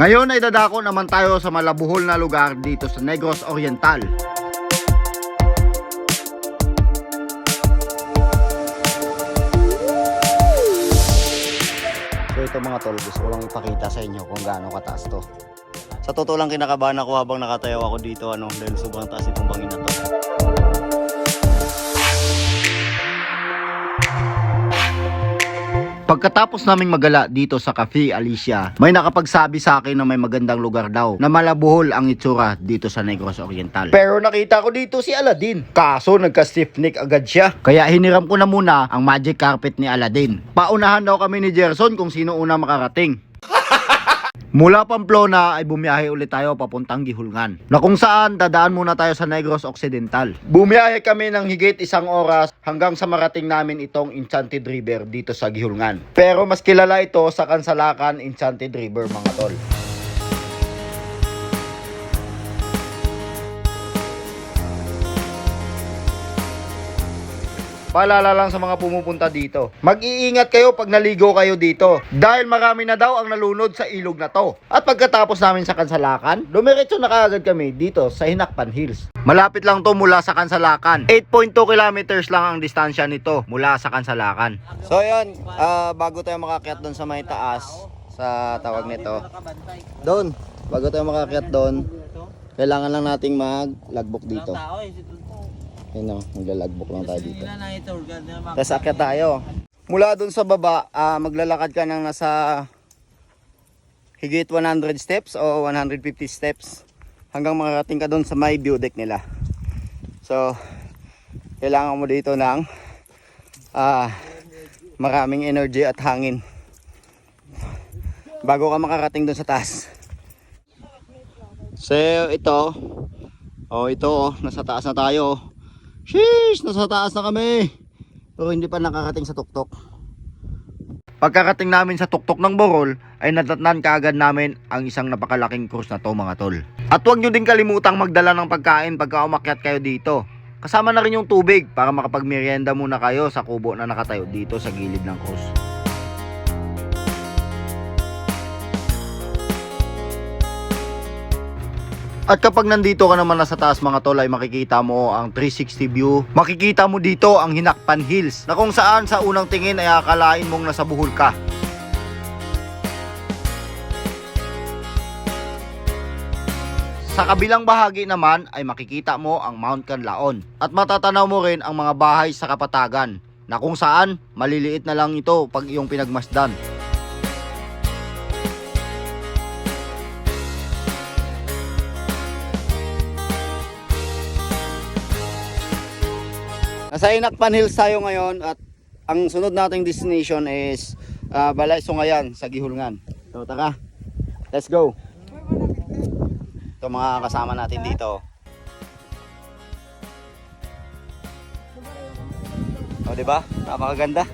Ngayon ay dadako naman tayo sa malabuhol na lugar dito sa Negros Oriental. So ito mga tol, gusto ko lang ipakita sa inyo kung gaano kataas to. Sa totoo lang kinakabahan ako habang nakatayo ako dito ano, dahil sobrang taas itong bangin na to. Pagkatapos naming magala dito sa Cafe Alicia, may nakapagsabi sa akin na may magandang lugar daw na malabuhol ang itsura dito sa Negros Oriental. Pero nakita ko dito si Aladdin. Kaso nagka-stiff neck agad siya. Kaya hiniram ko na muna ang magic carpet ni Aladdin. Paunahan daw kami ni Gerson kung sino una makarating. Mula Pamplona ay bumiyahe ulit tayo papuntang Gihulngan. Na kung saan dadaan muna tayo sa Negros Occidental. Bumiyahe kami ng higit isang oras hanggang sa marating namin itong Enchanted River dito sa Gihulngan. Pero mas kilala ito sa Kansalakan Enchanted River mga tol. Paalala lang sa mga pumupunta dito. Mag-iingat kayo pag naligo kayo dito. Dahil marami na daw ang nalunod sa ilog na to. At pagkatapos namin sa Kansalakan, dumiretso na kaagad kami dito sa Hinakpan Hills. Malapit lang to mula sa Kansalakan. 8.2 kilometers lang ang distansya nito mula sa Kansalakan. So yun, ah, bago tayo makakyat doon sa may taas, sa tawag nito. Doon, bago tayo makakyat doon, kailangan lang nating mag-logbook dito. Yun o, magla-logbook lang tayo dito. Tapos akyat tayo. Mula dun sa baba, ah, maglalakad ka ng nasa higit 100 steps o 150 steps hanggang makarating ka dun sa may view deck nila. So, kailangan mo dito ng ah, maraming energy at hangin bago ka makarating dun sa taas. So, ito, oh, ito, oh, nasa taas na tayo. oh. Sheesh! Nasa taas na kami. Pero hindi pa nakarating sa tuktok. Pagkarating namin sa tuktok ng Borol, ay natatnan kaagad namin ang isang napakalaking cruise na to mga tol. At huwag nyo din kalimutang magdala ng pagkain pagka umakyat kayo dito. Kasama na rin yung tubig para makapagmerienda muna kayo sa kubo na nakatayo dito sa gilid ng cruise. At kapag nandito ka naman nasa taas mga tol ay makikita mo ang 360 view. Makikita mo dito ang Hinakpan Hills na kung saan sa unang tingin ay akalain mong nasa buhol ka. Sa kabilang bahagi naman ay makikita mo ang Mount Canlaon at matatanaw mo rin ang mga bahay sa kapatagan na kung saan maliliit na lang ito pag iyong pinagmasdan. Nasa Inakpan Hills tayo ngayon at ang sunod nating destination is uh, Balay Sungayan sa Gihulngan. So taka, let's go. Ito mga kasama natin dito. O, di ba? Napakaganda.